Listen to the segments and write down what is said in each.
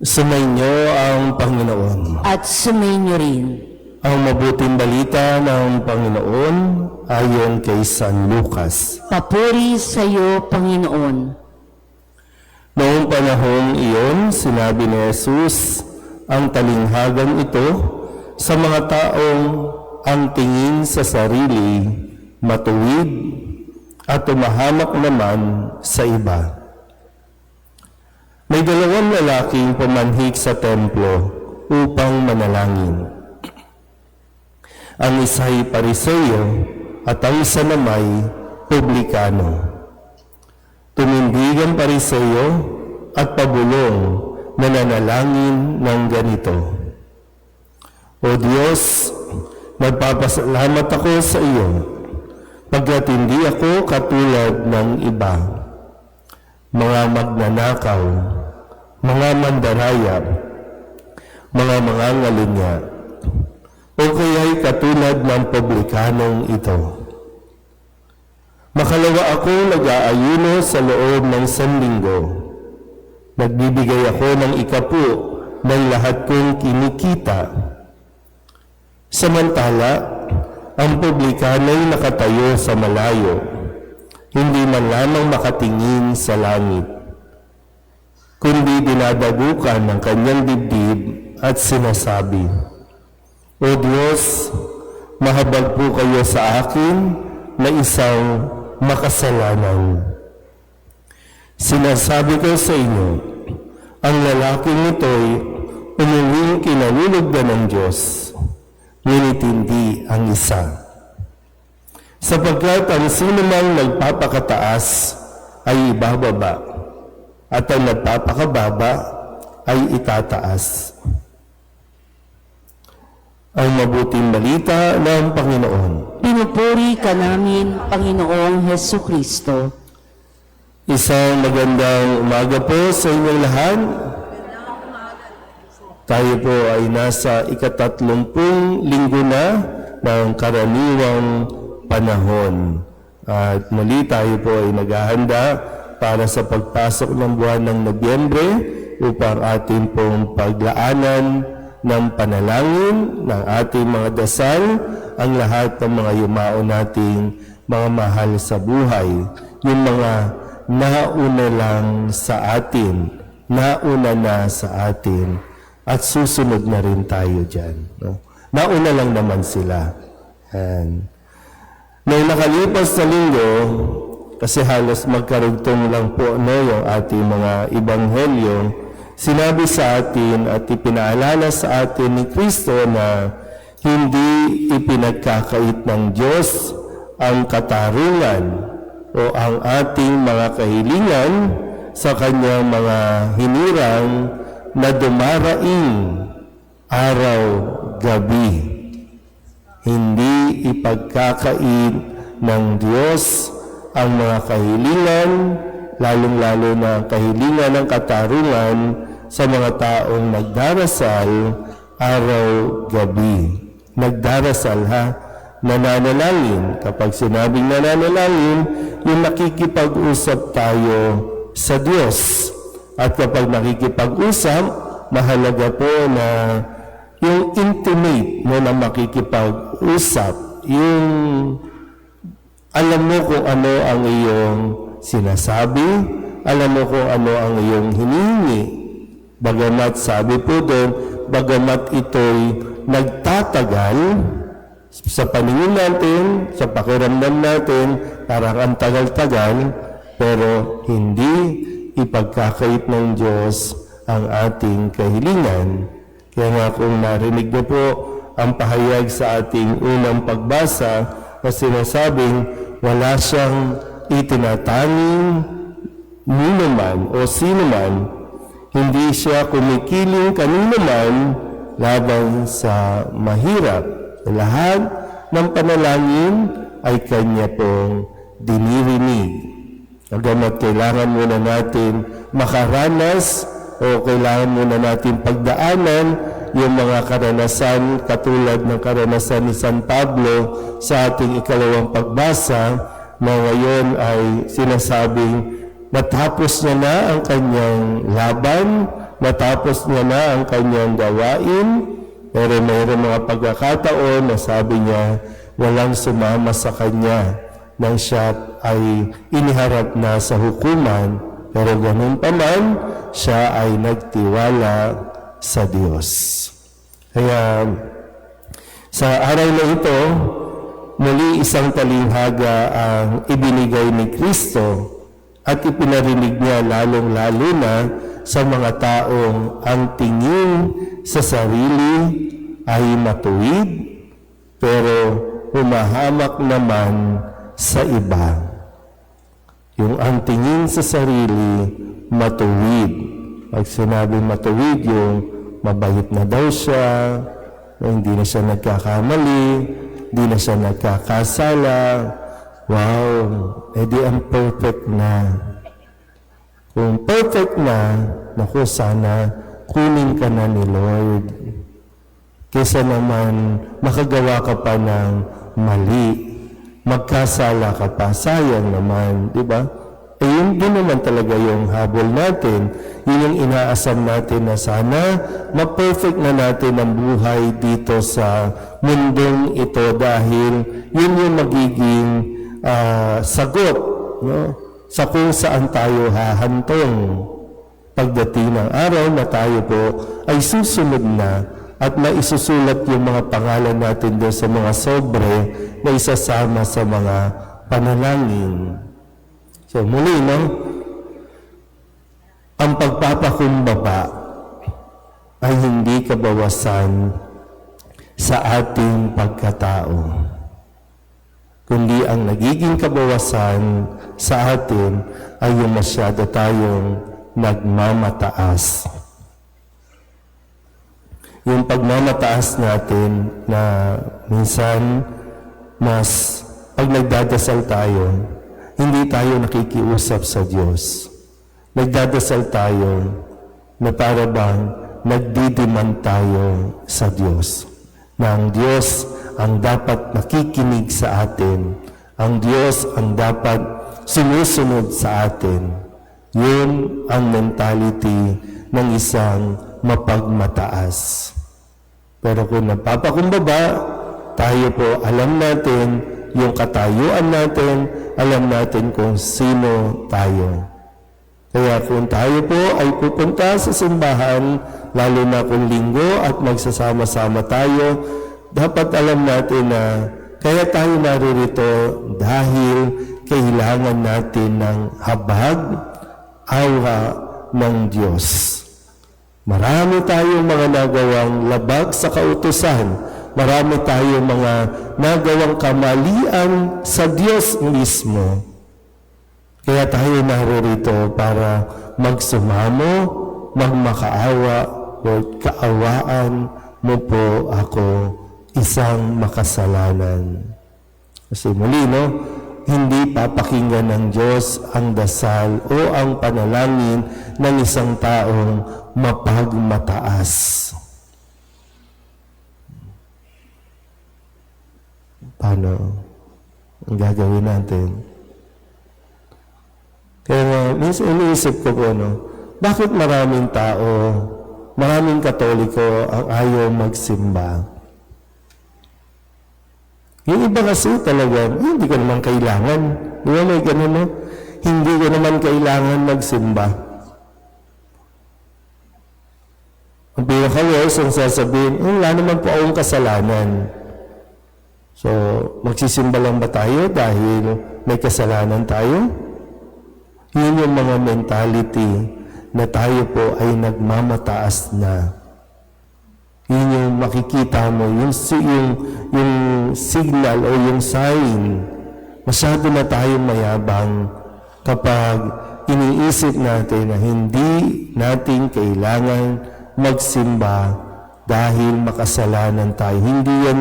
Sumainyo ang Panginoon. at sumainyo rin. Ang mabuting balita ng Panginoon ayon kay San Lucas. Papuri sa iyo, Panginoon. Noong panahong iyon, sinabi ni Jesus ang talinghagan ito sa mga taong ang tingin sa sarili matuwid at tumahamak naman sa iba. May dalawang lalaking pumanhik sa templo upang manalangin. Ang isa'y pariseyo at ang isa namay publikano. Tumindig ang pariseyo at pabulong na nanalangin ng ganito. O Diyos, nagpapasalamat ako sa iyo pagkat hindi ako katulad ng iba. Mga magnanakaw, mga mandaraya, mga mga ngalinya, o kaya'y katulad ng publikanong ito. Makalawa ako nag-aayuno sa loob ng sanlinggo. Nagbibigay ako ng ikapu ng lahat kong kinikita. Samantala, ang publikano'y nakatayo sa malayo, hindi man lamang makatingin sa langit, kundi dinadagukan ng kanyang dibdib at sinasabi, O Diyos, mahabag po kayo sa akin na isang makasalanan. Sinasabi ko sa inyo, ang lalaking ito'y umuwing kinahulog na ng Diyos, ngunit hindi ang isa. Sapagkat ang sino mang nagpapakataas ay ibababa, at ang nagpapakababa ay itataas. Ang mabuting balita ng Panginoon. Pinupuri ka namin, Panginoong Heso Kristo. Isang magandang umaga po sa inyong lahat. Tayo po ay nasa ikatatlumpung linggo na ng karaniwang panahon. At muli tayo po ay naghahanda para sa pagpasok ng buwan ng Nobyembre upang atin pong paglaanan ng panalangin ng ating mga dasal ang lahat ng mga yumao nating mga mahal sa buhay. Yung mga nauna lang sa atin, nauna na sa atin, at susunod na rin tayo dyan. No? Nauna lang naman sila. And, Noong nakalipas na linggo, kasi halos magkarugtong lang po no, yung ating mga ibanghelyo, sinabi sa atin at ipinaalala sa atin ni Kristo na hindi ipinagkakait ng Diyos ang katarungan o ang ating mga kahilingan sa kanyang mga hinirang na dumaraing araw-gabi. Hindi ipagkakait ng Diyos ang mga kahilingan, lalong-lalo na kahilingan ng katarungan sa mga taong nagdarasal araw-gabi. Nagdarasal ha, nananalangin. Kapag sinabing nananalangin, yung nakikipag-usap tayo sa Diyos. At kapag nakikipag-usap, mahalaga po na yung intimate mo na makikipag-usap, yung alam mo kung ano ang iyong sinasabi, alam mo kung ano ang iyong hinihingi. Bagamat sabi po doon, bagamat ito'y nagtatagal sa paningin natin, sa pakiramdam natin, parang ang tagal-tagal, pero hindi ipagkakait ng Diyos ang ating kahilingan. Kaya nga kung narinig niyo po ang pahayag sa ating unang pagbasa na sinasabing wala siyang itinatanging nino man o sino man, hindi siya kumikiling kanino man laban sa mahirap. Lahat ng panalangin ay kanya pong dinirinig. Agamat kailangan muna natin makaranas o kailangan muna natin pagdaanan yung mga karanasan katulad ng karanasan ni San Pablo sa ating ikalawang pagbasa na ngayon ay sinasabing natapos niya na ang kanyang laban, natapos niya na ang kanyang gawain, pero mayroong mga pagkakataon na sabi niya, walang sumama sa kanya nang siya ay iniharap na sa hukuman, pero ganun pa man, siya ay nagtiwala sa Diyos. Kaya sa araw na ito, muli isang talinghaga ang ibinigay ni Kristo at ipinarinig niya lalong-lalo na sa mga taong ang tingin sa sarili ay matuwid pero humahamak naman sa iba. Yung ang tingin sa sarili matuwid. Pag sinabi matuwid, yung mabait na daw siya, hindi na siya nagkakamali, hindi na siya nagkakasala. Wow, edi ang perfect na. Kung perfect na, naku sana, kunin ka na ni Lord. Kesa naman, makagawa ka pa ng mali. Magkasala ka pa, sayang naman, di ba? Eh, yun din naman talaga yung habol natin. Yun yung inaasam natin na sana ma-perfect na natin ang buhay dito sa mundong ito dahil yun yung magiging ah, sagot no? sa kung saan tayo hahantong pagdating ng araw na tayo po ay susunod na at maisusulat yung mga pangalan natin doon sa mga sobre na isasama sa mga panalangin. So muli, no? Ang pagpapakumbaba ay hindi kabawasan sa ating pagkatao. Kundi ang nagiging kabawasan sa atin ay yung masyado tayong nagmamataas. Yung pagmamataas natin na minsan mas pag nagdadasal tayo, hindi tayo nakikiusap sa Diyos. Nagdadasal tayo na para bang nagdidiman tayo sa Diyos. Na ang Diyos ang dapat nakikinig sa atin. Ang Diyos ang dapat sumusunod sa atin. Yun ang mentality ng isang mapagmataas. Pero kung napapakumbaba, tayo po alam natin yung katayuan natin, alam natin kung sino tayo. Kaya kung tayo po ay pupunta sa simbahan, lalo na kung linggo at magsasama-sama tayo, dapat alam natin na kaya tayo naririto dahil kailangan natin ng habag, awa ng Diyos. Marami tayong mga nagawang labag sa kautusan. Marami tayong mga nagawang kamalian sa Diyos mismo. Kaya tayo naririto para magsumamo, magmakaawa, Lord, kaawaan mo po ako isang makasalanan. Kasi muli, no? Hindi papakinggan ng Diyos ang dasal o ang panalangin ng isang taong mapagmataas. Paano ang gagawin natin? Nga, minsan iniisip ko po, no, bakit maraming tao, maraming katoliko ang ayaw magsimba? Yung iba kasi talaga, "Eh, hindi ko naman kailangan. Di ba may ganun, no? Hindi ko naman kailangan magsimba. Ang pinaka-worst ang sasabihin, "Eh, wala naman po akong kasalanan. So, magsisimba lang ba tayo dahil may kasalanan tayo? Yun yung mga mentality na tayo po ay nagmamataas na. Yun yung makikita mo, yung, yung, yung signal o yung sign. Masyado na tayong mayabang kapag iniisip natin na hindi natin kailangan magsimba dahil makasalanan tayo. Hindi yan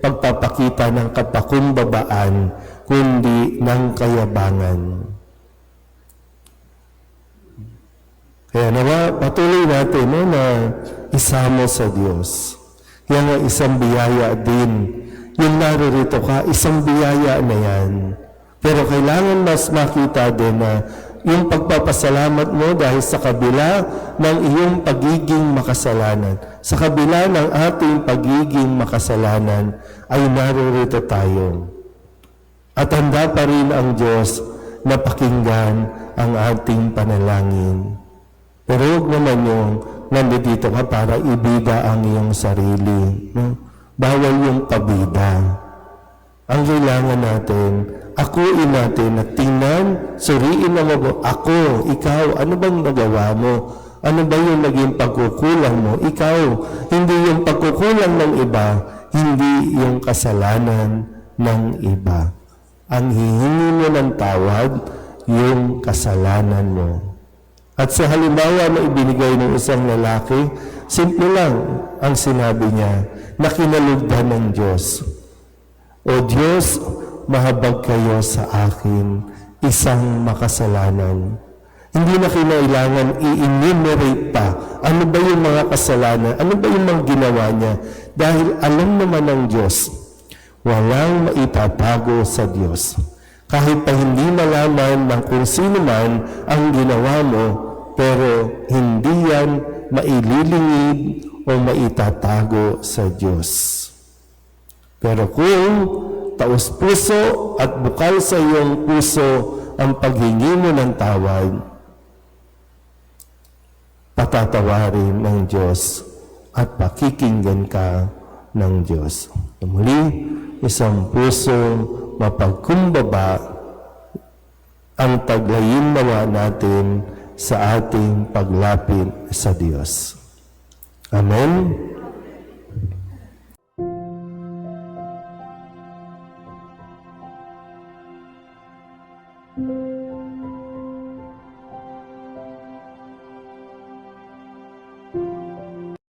pagpapakita ng kapakumbabaan, kundi ng kayabangan. Kaya nawa, patuloy natin no, na isamo sa Diyos. Yan ang isang biyaya din. Yung naririto ka, isang biyaya na yan. Pero kailangan mas makita din na yung pagpapasalamat mo dahil sa kabila ng iyong pagiging makasalanan, sa kabila ng ating pagiging makasalanan, ay narito tayo. At handa pa rin ang Diyos na pakinggan ang ating panalangin. Pero huwag naman yung nandito ka para ibida ang iyong sarili. No? Bawal yung pabida. Ang kailangan natin, akuin natin at tingnan, suriin na mo, ako, ikaw, ano bang nagawa mo? Ano ba yung naging pagkukulang mo? Ikaw, hindi yung pagkukulang ng iba, hindi yung kasalanan ng iba. Ang hihingi mo ng tawad, yung kasalanan mo. At sa halimbawa na ibinigay ng isang lalaki, simple lang ang sinabi niya, na kinalugdan ng Diyos. O Diyos, mahabag kayo sa akin, isang makasalanan. Hindi na kinailangan i-enumerate pa ano ba yung mga kasalanan, ano ba yung mga ginawa niya. Dahil alam naman ng Diyos, walang maitatago sa Diyos. Kahit pa hindi malaman ng kung sino man ang ginawa mo, pero hindi yan maililingid o maitatago sa Diyos. Pero kung taos puso at bukal sa iyong puso ang paghingi mo ng tawad, patatawarin ng Diyos at pakikinggan ka ng Diyos. Muli, isang puso mapagkumbaba ang taglayin nawa natin sa ating paglapit sa Diyos. Amen.